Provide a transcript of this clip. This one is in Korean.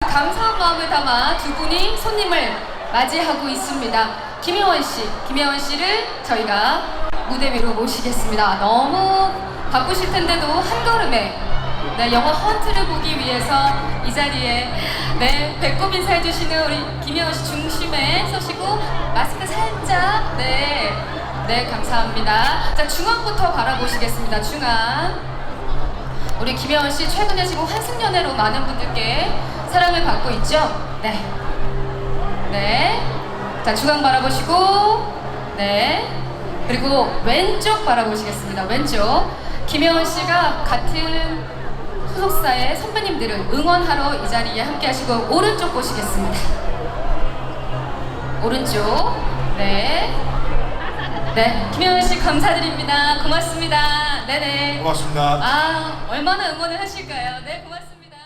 감사한 마음을 담아 두 분이 손님을 맞이하고 있습니다. 김혜원 씨, 김혜원 씨를 저희가 무대 위로 모시겠습니다. 너무 바쁘실 텐데도 한 걸음에 네, 영화 헌트를 보기 위해서 이 자리에 네, 배꼽 인사해 주시는 우리 김혜원 씨 중심에 서시고 네 감사합니다. 자 중앙부터 바라보시겠습니다. 중앙. 우리 김혜원 씨 최근에 지금 환승연애로 많은 분들께 사랑을 받고 있죠? 네. 네. 자, 중앙 바라보시고, 네. 그리고 왼쪽 바라보시겠습니다. 왼쪽. 김혜원 씨가 같은 소속사의 선배님들을 응원하러 이 자리에 함께 하시고, 오른쪽 보시겠습니다. 오른쪽. 네. 네, 김현우 씨 감사드립니다. 고맙습니다. 네네. 고맙습니다. 아, 얼마나 응원을 하실까요? 네, 고맙습니다.